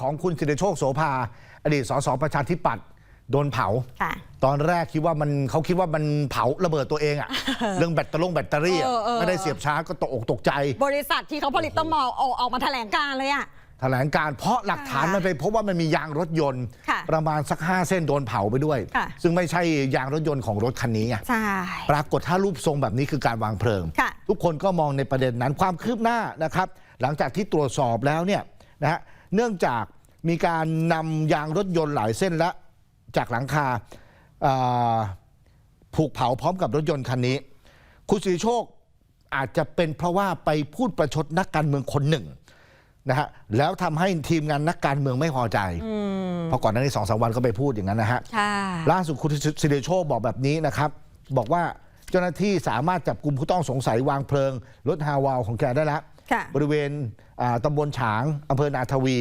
ของคุณสิริโชคโสภา อดีตสสประชาธิปัตย์โดนเผาค่ะตอนแรกคิดว่ามันเขาคิดว่ามันเผาระเบิดตัวเองอะเรื่องแบตเตอรี่แบตเตอรี่อะเออเออไม่ได้เสียบชาร์จก็ตกอกตกใจ บริษัทที่เขาผลิตต้องมาเอาออกมาแถลงการเลยอะแถลงการเพราะหลักฐานค่ะมันไปพบว่ามันมียางรถยนต์ค่ะประมาณสักห้าเส้นโดนเผาไปด้วยค่ะซึ่งไม่ใช่ยางรถยนต์ของรถคันนี้ไงใช่ปรากฏถ้ารูปทรงแบบนี้คือการวางเพลิงค่ะทุกคนก็มองในประเด็นนั้นความคืบหน้านะครับ หลังจากที่ตรวจสอบแล้วเนี่ยนะฮะ เนื่องจากมีการนำยางรถยนต์หลายเส้นและจากหลังคาอ่าผูกเผาพร้อมกับรถยนต์คันนี้ คุณสิริโชคอาจจะเป็นเพราะว่าไปพูดประชดนักการเมืองคนหนึ่งนะฮะแล้วทำให้ทีมงานนักการเมืองไม่พอใจเพราะก่อนหน้านี้สองสามวันก็ไปพูดอย่างนั้นนะฮะค่ะล่าสุดคุณสิริโชคบอกแบบนี้นะครับ บอกว่าเจ้าหน้าที่สามารถจับกลุ่มผู้ต้องสงสัยวางเพลิงรถฮาวาวของแกได้แล้วค่ะ บริเวณอ่าตำบลฉางอำเภอนาทวี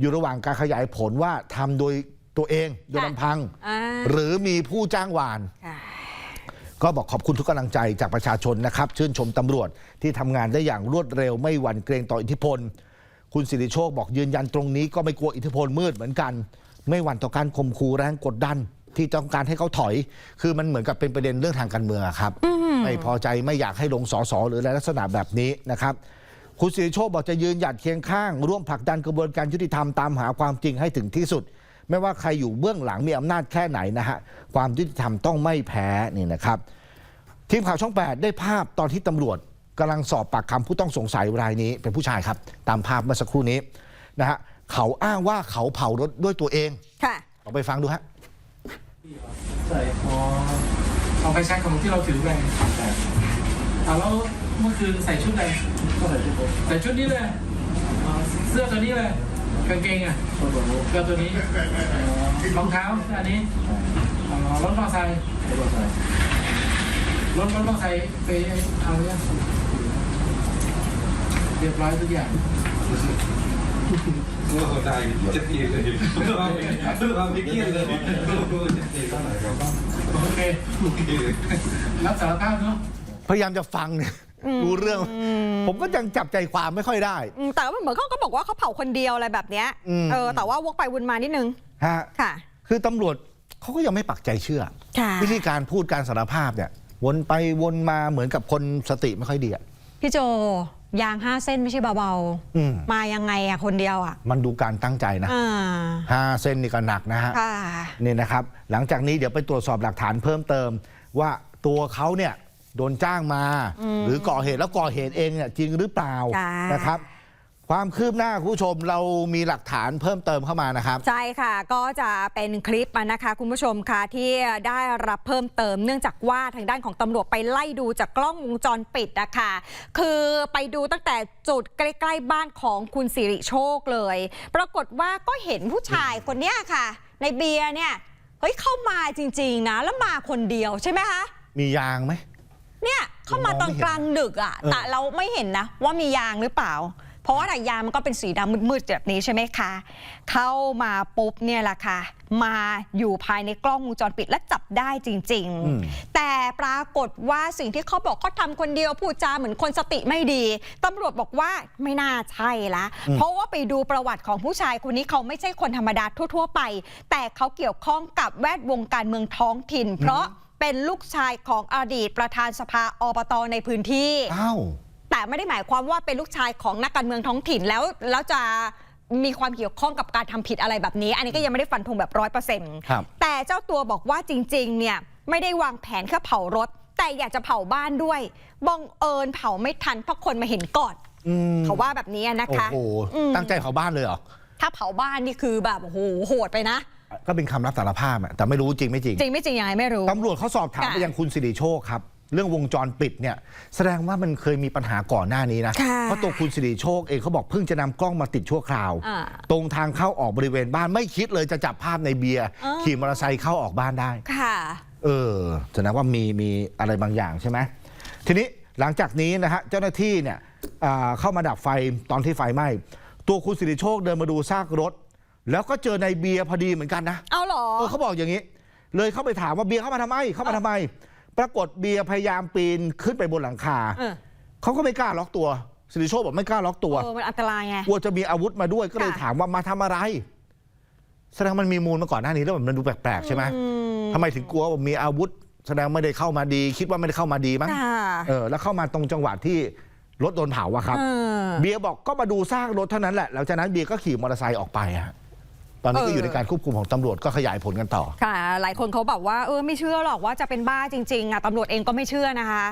อยู่ระหว่างการขยายผลว่าทำโดยตัวเองโดยลำพังอ่าหรือมีผู้จ้างวานค่ะก็บอกขอบคุณทุกกำลังใจจากประชาชนนะครับ ชื่นชมตำรวจที่ทำงานได้อย่างรวดเร็วไม่หวั่นเกรงต่ออิทธิพล คุณสิริโชคบอกยืนยันตรงนี้ก็ไม่กลัวอิทธิพลมืดเหมือนกัน ไม่หวั่นต่อการข่มขู่แรงกดดันที่ต้องการให้เขาถอย คือมันเหมือนกับเป็นประเด็นเรื่องทางการเมืองอะครับ ไม่พอใจไม่อยากให้ลงสอสอหรืออะไรลักษณะแบบนี้นะครับ คุณสิริโชคบอกจะยืนหยัดเคียงข้าง ร่วมผลักดันกระบวนการยุติธรรมตามหาความจริงให้ถึงที่สุด ไม่ว่าใครอยู่เบื้องหลังมีอำนาจแค่ไหนนะฮะความยุติธรรมต้องไม่แพ้นี่นะครับ ทีมข่าวช่อง 8 ได้ภาพตอนที่ตำรวจกำลังสอบปากคำผู้ต้องสงสัยรายนี้ เป็นผู้ชายครับ ตามภาพเมื่อสักครู่นี้นะฮะเขาอ้างว่าเขาเผารถด้วยตัวเองค่ะลองไปฟังดูฮะใส่อ๋อเอาไปใช้ของที่เราถือไปอ่าแล้ว เมื่อคืนใส่ชุดอะไรก็ใส่ชุดผมใส่ชุดนี้เลยอ๋อเสื้อตัวนี้เลยกางเกงอะก็ตัวรู้ก็ตัวนี้รองเท้าอันนี้อ๋อรถมอเตอร์ไซค์ไม่ว่าใส่รถรถมอเตอร์ไซค์ไปเอาเนี่ยเรียบร้อยทุกอย่างเมื่อเขาได้เจ็ดทีเลยเราไม่เครียดเลยเจ็ดทีเท่าไหร่เราก็โอเคโอเคเลยรับสารภาพเนาะพยายามจะฟังเนี่ย รู้เรื่อง ผมก็ยังจับใจความไม่ค่อยได้ อืมแต่ว่าเหมือนเขาก็บอกว่าเขาเผาคนเดียวอะไรแบบเนี้ยอืม เออแต่ว่าวกไปวนมานิดนึงฮะค่ะ คือตำรวจเขาก็ยังไม่ปักใจเชื่อ ค่ะวิธีการพูดการสารภาพเนี่ย วนไปวนมาเหมือนกับคนสติไม่ค่อยดีอะพี่โจยางห้าเส้นไม่ใช่เบาอืมๆ มายังไงอะคนเดียวอะมันดูการตั้งใจนะอ่าห้าเส้นนี่ก็หนักนะฮะ ค่ะ นี่นะครับ หลังจากนี้เดี๋ยวไปตรวจสอบหลักฐานเพิ่มเติม ว่าตัวเขาเนี่ย โดนจ้างมา หรือก่อเหตุแล้วก่อเหตุเองเนี่ยจริงหรือเปล่าจ้านนะครับ ความคืบหน้าคุณผู้ชมเรามีหลักฐานเพิ่มเติมเข้ามานะครับ ใช่ค่ะ ก็จะเป็นคลิปอะนะคะคุณผู้ชมค่ะที่ได้รับเพิ่มเติม เนื่องจากว่าทางด้านของตำรวจไปไล่ดูจากกล้องวงจรปิดนะคะคือไปดูตั้งแต่จุดใกล้ ๆ บ้านของคุณสิริโชคเลย ปรากฏว่าก็เห็นผู้ชายคนเนี้ยค่ะ ในเบียร์เนี่ยเฮ้ยเข้ามาจริง ๆ นะแล้วมาคนเดียวใช่ไหมคะมียางไหม เนี่ยเข้ามาตอนกลางดึกอะเออ แต่เราไม่เห็นนะ ว่ามียางหรือเปล่า เพราะว่าแต่ยางมันก็เป็นสีดำมืดๆแบบนี้ใช่ไหมคะ เข้ามาปุ๊บเนี่ยแหละค่ะ มาอยู่ภายในกล้องวงจรปิดและจับได้จริง อืม ๆ แต่ปรากฏว่าสิ่งที่เขาบอกเขาทำคนเดียวพูดจาเหมือนคนสติไม่ดีตำรวจบอกว่าไม่น่าใช่ละเพราะว่าไปดูประวัติของผู้ชายคนนี้เขาไม่ใช่คนธรรมดาทั่ว ๆ ไป แต่เขาเกี่ยวข้องกับแวดวงการเมืองท้องถิ่น เพราะ เป็นลูกชายของอดีตประธานสภาอบตในพื้นที่ อ้าว แต่ไม่ได้หมายความว่าเป็นลูกชายของนักการเมืองท้องถิ่นแล้วแล้วจะมีความเกี่ยวข้องกับการทำผิดอะไรแบบนี้ อันนี้ก็ยังไม่ได้ฟันธงแบบร้อยเปอร์เซ็นต์ครับแต่เจ้าตัวบอกว่าจริงๆ เนี่ยไม่ได้วางแผนแค่เผารถ แต่อยากจะเผาบ้านด้วยบังเอิญเผาไม่ทันเพราะคนมาเห็นก่อนอืมเขาว่าแบบนี้นะโอ้คะโหอืมตั้งใจเผาบ้านเลยเหรอถ้าเผาบ้านนี่คือแบบโอ้โหโหดไปนะ ก็เป็นคำรับสารภาพอะแต่ไม่รู้จริงไม่จริง จริงไม่จริงยังไงไม่รู้ ตำรวจเขาสอบถามค่ะ ไปยังคุณสิริโชคครับ เรื่องวงจรปิดเนี่ย แสดงว่ามันเคยมีปัญหาก่อนหน้านี้นะ ค่ะเพราะตัวคุณสิริโชคเองเขาบอกเพิ่งจะนำกล้องมาติดชั่วคราว อ่าตรงทางเข้าออกบริเวณบ้านไม่คิดเลยจะจับภาพในเบียร์อ่าขี่มอเตอร์ไซค์เข้าออกบ้านได้ ค่ะ เออแสดงว่ามีมีอะไรบางอย่างใช่ไหมทีนี้หลังจากนี้นะฮะเจ้าหน้าที่เนี่ยอ่าเข้ามาดับไฟตอนที่ไฟไหม้ตัวคุณสิริโชคเดินมาดูซากรถ แล้วก็เจอในเบียร์พอดีเหมือนกันนะเอาเหรอ เออเขาบอกอย่างนี้ เลยเข้าไปถามว่าเบียร์เข้ามาทำไม เข้ามาทำไม ปรากฏเบียร์พยายามปีนขึ้นไปบนหลังคาเออ เขาก็ไม่กล้าล็อกตัวสิริโชคบอกไม่กล้าล็อกตัว เออมันอันตรายไง กลัวจะมีอาวุธมาด้วยก็เลยค่ะ ถามว่ามาทำอะไร แสดงมันมีมูลมาก่อนหน้านี้แล้วมันดูแปลกๆใช่ไหมอืมทำไมถึงกลัวว่ามีอาวุธ แสดงไม่ได้เข้ามาดี คิดว่าไม่ได้เข้ามาดีมั้งค่ะเออแล้วเข้ามาตรงจังหวะที่รถโดนเผาอะครับ เออเบียร์บอกก็มาดูซากรถเท่านั้นแหละหลังจากนั้นเบียร์ก็ขี่มอเตอร์ไซค์ออกไปอะ ตอนนี้ก็อออยู่ในการควบคุมของตำรวจก็ขยายผลกันต่อ ค่ะ หลายคนเขาบอกว่าเออไม่เชื่อหรอกว่าจะเป็นบ้าจริงๆอะตำรวจเองก็ไม่เชื่อนะคะ